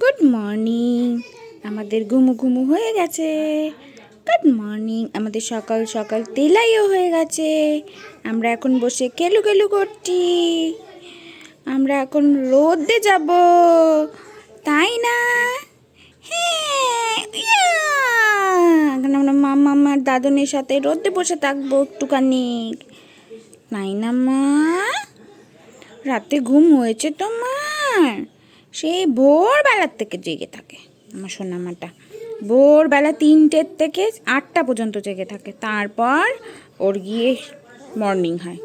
Good morning আমাদের ঘুমু ঘুমু হয়ে গেছে। গুড মর্নিং আমাদের সকাল সকাল তেলাইও হয়ে গেছে। আমরা এখন বসে কেলু কেলু করছি। আমরা এখন রোদে যাব। তাই না? হ্যাঁ এখন আমরা মামা আমার দাদনের সাথে রোদে বসে থাকব একটুখানি। তাই না, মা? রাতে ঘুম হয়েছে তোমার। সেই ভোরবেলার থেকে জেগে থাকে, আমার সোনামাটা। ভোরবেলা তিনটের থেকে আটটা পর্যন্ত জেগে থাকে, তারপর ওর গিয়ে মর্নিং হয়।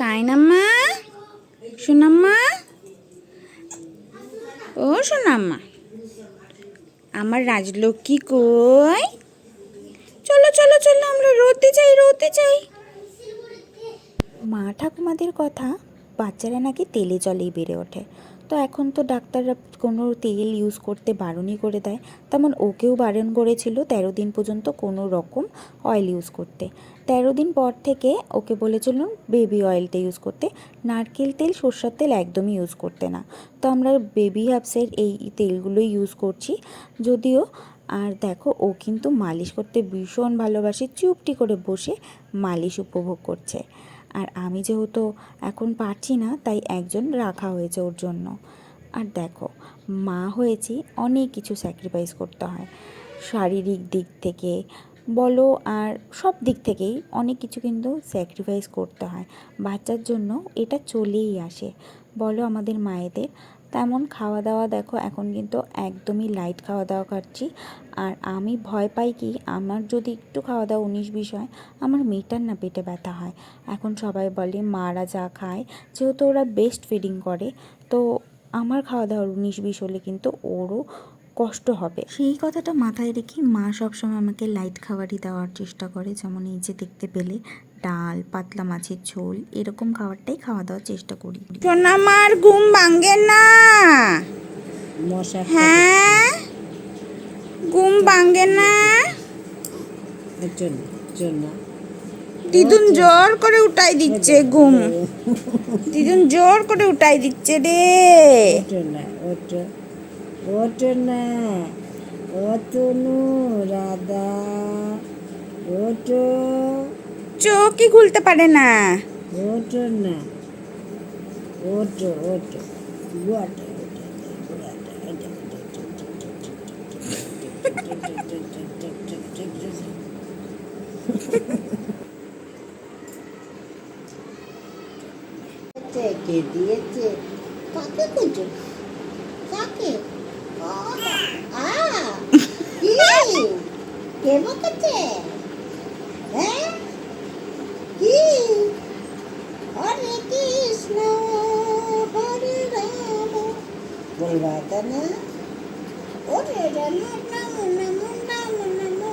তাই না মা? সোনাম্মা? ও সোনাম্মা, আমার রাজলক্ষ্মী কই? চলো চলো চলো, আমরা রোদে যাই রোদে যাই। মা ঠাকুমাদের কথা বাচ্চারা নাকি তেলে জলেই বেড়ে ওঠে। তো এখন তো ডাক্তাররা কোনো তেল ইউজ করতে বারণই করে দেয়। তেমন ওকেও বারণ করেছিল তেরো দিন পর্যন্ত কোনো রকম অয়েল ইউজ করতে। তেরো দিন পর থেকে ওকে বলেছিল বেবি অয়েলটা ইউজ করতে। নারকেল তেল, সর্ষের তেল একদমই ইউজ করতে না। তো আমরা বেবি হাবসের এই তেলগুলোই ইউজ করছি। যদিও, আর দেখো, ও কিন্তু মালিশ করতে ভীষণ ভালোবাসে, চুপটি করে বসে মালিশ উপভোগ করছে। আর আমি যেহেতু এখন পারছি না, তাই একজন রাখা হয়েছে ওর জন্য। আর দেখো, মা হয়েছি অনেক কিছু স্যাক্রিফাইস করতে হয়। শারীরিক দিক থেকে বলো আর সব দিক থেকেই অনেক কিছু কিন্তু স্যাক্রিফাইস করতে হয়। বাচ্চার জন্য এটা চলেই আসে। বলো আমাদের মায়েদের তেমন খাওয়া দাওয়া দেখো, এখন কিন্তু একদমই লাইট খাওয়া দাওয়া খাচ্ছি। আর আমি ভয় পাই কি, আমার যদি একটু খাওয়া দাওয়া উনিশ বিশ হয়, আমার মেয়েটার না পেটে ব্যথা হয়। এখন সবাই বলে, মারা যা খায়। যেহেতু ওরা বেস্ট ফিডিং করে, তো আমার খাওয়া দাওয়ার উনিশ বিশ হলে কিন্তু ওরও কষ্ট হবে। সেই কথাটা মাথায় রেখে মা সবসময় আমাকে লাইট খাবারই দেওয়ার চেষ্টা করে, যেমন এই যে দেখতে পেলে। ডাল পাতলা মাছের ঝোল এরকম খাবারটাই খাওয়া দাওয়ার চেষ্টা করি। সোনামার ঘুম ভাঙ্গে না। মশা হ্যাঁ? ঘুম ভাঙ্গে না। এর জন্য জন্য দিদুন জোর করে উঠাই দিচ্ছে ঘুম। দিদুন জোর করে উঠাই দিচ্ছে রে। ওটো না ওটো ওটো না। অতনু রাধা ওটো চোখই খুলতে পারে না ওটো না কে দিয়েছে কাকে খুঁজো কাকে কে বকেছে Oranı oraya namı namı namı namı